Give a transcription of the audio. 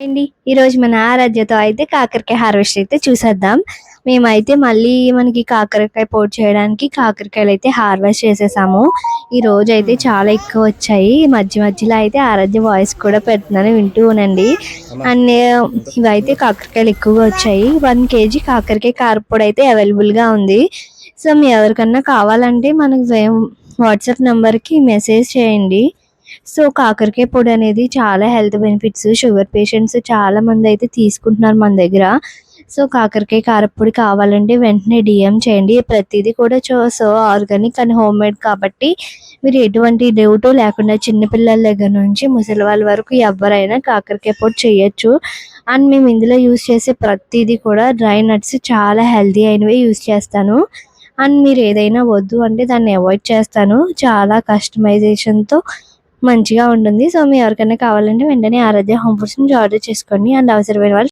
అండి ఈరోజు మన ఆరాధ్యతో అయితే కాకరకాయ హార్వెస్ట్ అయితే చూసేద్దాం. మేమైతే మళ్ళీ మనకి కాకరకాయ పోటు చేయడానికి కాకరకాయలు అయితే హార్వెస్ట్ చేసేసాము. ఈ రోజు అయితే చాలా ఎక్కువ వచ్చాయి. మధ్య మధ్యలో అయితే ఆరాధ్య వాయిస్ కూడా పెడుతున్నాను వింటూ ఉనండి అన్ని ఇవైతే కాకరకాయలు ఎక్కువగా వచ్చాయి. వన్ కేజీ కాకరకాయ కారపొడి అయితే అవైలబుల్గా ఉంది. సో మీ ఎవరికన్నా కావాలంటే మనకు వాట్సాప్ నెంబర్కి మెసేజ్ చేయండి. సో కాకరకాయ పొడి అనేది చాలా హెల్త్ బెనిఫిట్స్ షుగర్ పేషెంట్స్ చాలా మంది అయితే తీసుకుంటున్నారు మన దగ్గర. సో కాకరకాయ కారపొడి కావాలంటే వెంటనే డిఎం చేయండి. ప్రతిదీ కూడా చో- so organic and home made కాబట్టి మీరు ఎటువంటి డౌట్ లేకుండా చిన్నపిల్లల దగ్గర నుంచి ముసలి వాళ్ళ వరకు ఎవరైనా కాకరకాయ పొడి చేయొచ్చు. అండ్ మేము ఇందులో యూస్ చేసే ప్రతిదీ కూడా డ్రై నట్స్ చాలా హెల్దీ అయినవి యూస్ చేస్తాను. అండ్ మీరు ఏదైనా వద్దు అంటే దాన్ని అవాయిడ్ చేస్తాను. చాలా కస్టమైజేషన్తో మంచిగా ఉంటుంది. సో మీ ఎవరికైనా కావాలంటే వెంటనే ఆరాధ్య హోమ్ ఫుడ్స్ నుంచి ఆర్డర్ చేసుకోండి. అండ్ అవసరమైన వాళ్ళు